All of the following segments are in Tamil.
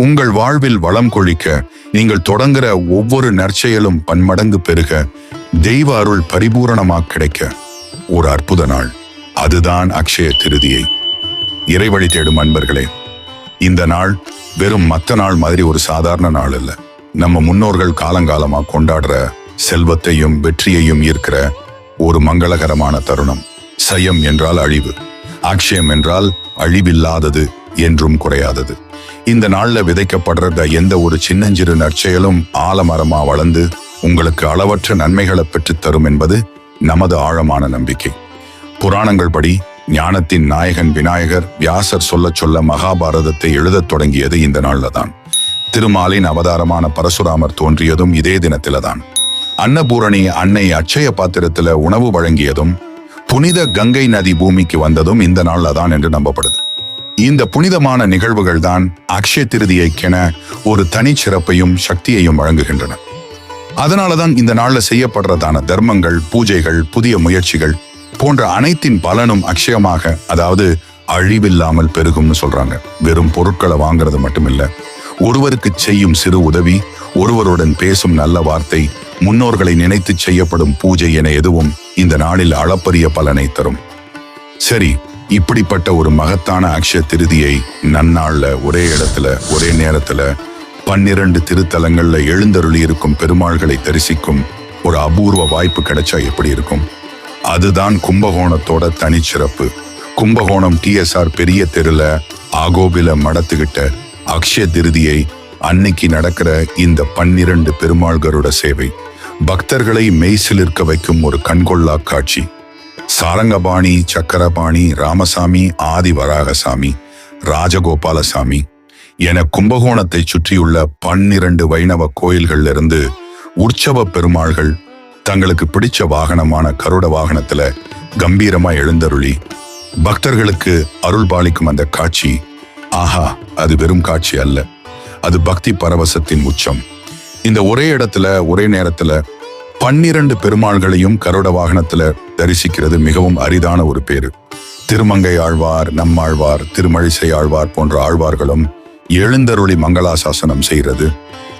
உங்கள் வாழ்வில் வளம் கொழிக்க நீங்கள் தொடங்குற ஒவ்வொரு நற்செயலும் பன்மடங்கு பெருக. தெய்வ அருள் பரிபூரணமாக கிடைக்க. ஒரு அற்புத நாள். அதுதான் அக்ஷய திருதியை. இறைவழி தேடும் அன்பர்களே இந்த நாள் வெறும் மத்த நாள் மாதிரி ஒரு சாதாரண நாள் இல்ல நம்ம முன்னோர்கள் காலங்காலமாக கொண்டாடுற செல்வத்தையும் வெற்றியையும் ஈர்க்கிற ஒரு மங்களகரமான தருணம். சயம் என்றால் அழிவு. அக்ஷயம் என்றால் அழிவில்லாதது. என்றும் குறையாதது. இந்த நாள்ல விதைக்கப்படுற எந்த ஒரு சின்னஞ்சிறு நற்செயலும் ஆலமரமா வளர்ந்து உங்களுக்கு அளவற்ற நன்மைகளை பெற்றுத்தரும் என்பது நமது ஆழமான நம்பிக்கை. புராணங்கள் படி ஞானத்தின் நாயகன் விநாயகர் வியாசர் சொல்லச் சொல்ல மகாபாரதத்தை எழுதத் தொடங்கியது இந்த நாள்ல தான். திருமாலின் அவதாரமான பரசுராமர் தோன்றியதும் இதே தினத்தில தான். அன்னபூரணி அன்னை அட்சய பாத்திரத்துல உணவு வழங்கியதும் புனித கங்கை நதி பூமிக்கு வந்ததும் இந்த நாள்ல தான் என்று நம்பப்படுது. இந்த புனிதமான நிகழ்வுகள் தான் அக்ஷய திருதியைக்கென ஒரு தனிச்சிறப்பையும் சக்தியையும் வழங்குகின்றன. அதனால தான் இந்த நாளில் செய்யப்படுறதான தர்மங்கள் பூஜைகள் புதிய முயற்சிகள் போன்ற அனைத்தின் பலனும் அக்ஷயமாக அதாவது அழிவில்லாமல் பெருகும்னு சொல்றாங்க. வெறும் பொருட்களை வாங்குறது மட்டுமில்ல. ஒருவருக்கு செய்யும் சிறு உதவி ஒருவருடன் பேசும் நல்ல வார்த்தை முன்னோர்களை நினைத்து செய்யப்படும் பூஜை என எதுவும் இந்த நாளில் அளப்பரிய பலனை தரும். சரி இப்படிப்பட்ட ஒரு மகத்தான அக்ஷய திருதியை நன்னாள்ல ஒரே இடத்துல ஒரே நேரத்துல பன்னிரண்டு திருத்தலங்கள்ல எழுந்தருளி இருக்கும் பெருமாள்களை தரிசிக்கும் ஒரு அபூர்வ வாய்ப்பு கிடைச்சா எப்படி இருக்கும்? அதுதான் கும்பகோணத்தோட தனிச்சிறப்பு. கும்பகோணம் டிஎஸ்ஆர் பெரிய தெருல ஆகோபில மடத்துக்கிட்ட அக்ஷய திருதியை அன்னைக்கு நடக்கிற இந்த பன்னிரண்டு பெருமாள்களோட சேவை. பக்தர்களை மெய்சிலிருக்க வைக்கும் ஒரு கண்கொள்ளா காட்சி. சாரங்கபாணி சக்கரபாணி ராமசாமி ஆதி வராகசாமி ராஜகோபாலசாமி என கும்பகோணத்தை சுற்றியுள்ள பன்னிரண்டு வைணவ கோயில்கள்ல இருந்து உற்சவ பெருமாள்கள் தங்களுக்கு பிடிச்ச வாகனமான கருட வாகனத்துல கம்பீரமா எழுந்தருளி பக்தர்களுக்கு அருள் பாலிக்கும் அந்த காட்சி. ஆஹா அது வெறும் காட்சி அல்ல. அது பக்தி பரவசத்தின் உச்சம். இந்த ஒரே இடத்துல ஒரே நேரத்துல பன்னிரண்டு பெருமாள்களையும் கருட வாகனத்துல தரிசிக்கிறது மிகவும் அரிதான ஒரு பேரு. திருமங்கை ஆழ்வார் நம்மாழ்வார் திருமழிசை ஆழ்வார் போன்ற ஆழ்வார்களும் எழுந்தருளி மங்களாசாசனம் செய்கிறது.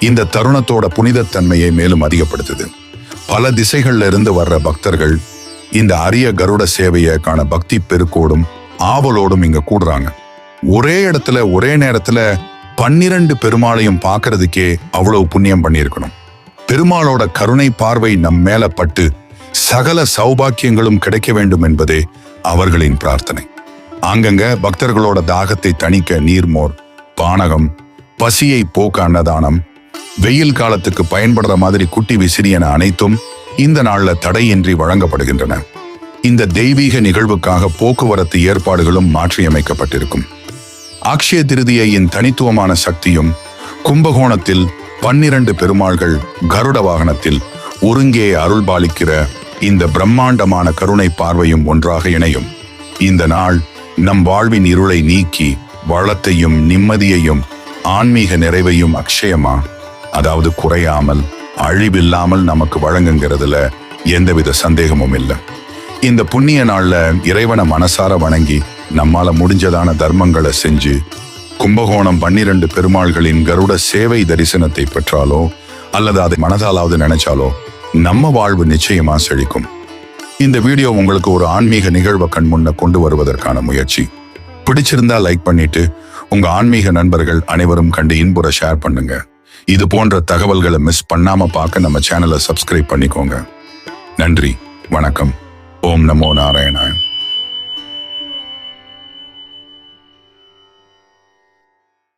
இந்த தருணத்தோட புனிதத்தன்மையை மேலும் அதிகப்படுத்துது. பல திசைகள்ல இருந்து வர்ற பக்தர்கள் இந்த அரிய கருட சேவையை காண பக்தி பெருக்கோடும் ஆவலோடும் இங்க கூடுறாங்க. ஒரே இடத்துல ஒரே நேரத்துல பன்னிரண்டு பெருமாளையும் பார்க்கறதுக்கே அவ்வளவு புண்ணியம் பண்ணியிருக்கணும். பெருமாளோட கருணை பார்வை நம் மேல பட்டு சகல சௌபாக்கியங்களும் கிடைக்க வேண்டும் என்பதே அவர்களின் பிரார்த்தனை. ஆங்கங்க பக்தர்களோட தாகத்தை தணிக்க நீர்மோர் பானகம் பசியை போக்க அன்னதானம் வெயில் காலத்துக்கு பயன்படுற மாதிரி குட்டி விசிறியன அனைத்தும் இந்த நாள்ல தடையின்றி வழங்கப்படுகின்றன. இந்த தெய்வீக நிகழ்வுக்காக போக்குவரத்து ஏற்பாடுகளும் மாற்றியமைக்கப்பட்டிருக்கும். அக்ஷய திருதியையின் தனித்துவமான சக்தியும் கும்பகோணத்தில் பன்னிரண்டு பெருமாள்கள் கருட வாகனத்தில் ஒருங்கே அருள்பாலிக்கிற இந்த பிரம்மாண்டமான கருணை பார்வையும் ஒன்றாக இணையும். இந்த நாள் நம் வாழ்வின் இருளை நீக்கி வளத்தையும் நிம்மதியையும் ஆன்மீக நிறைவையும் அக்ஷயமா அதாவது குறையாமல் அழிவில்லாமல் நமக்கு வழங்குங்கிறதுல எந்தவித சந்தேகமும் இல்லை. இந்த புண்ணிய நாள்ல இறைவனை மனசார வணங்கி நம்மால முடிஞ்சதான தர்மங்களை செஞ்சு கும்பகோணம் பன்னிரண்டு பெருமாள்களின் கருட சேவை தரிசனத்தை பெற்றாலோ அல்லது அதை மனதாலாவது நினைச்சாலோ நம்ம வாழ்வு நிச்சயமா செழிக்கும். இந்த வீடியோ உங்களுக்கு ஒரு ஆன்மீக நிகழ்வை கண் முன்ன கொண்டு வருவதற்கான முயற்சி. பிடிச்சிருந்தா லைக் பண்ணிட்டு உங்க ஆன்மீக நண்பர்கள் அனைவரும் கண்டு இன்புற ஷேர் பண்ணுங்க. இது போன்ற தகவல்களை மிஸ் பண்ணாம பார்க்க நம்ம சேனலை சப்ஸ்கிரைப் பண்ணிக்கோங்க. நன்றி வணக்கம். ஓம் நமோ நாராயணாயன்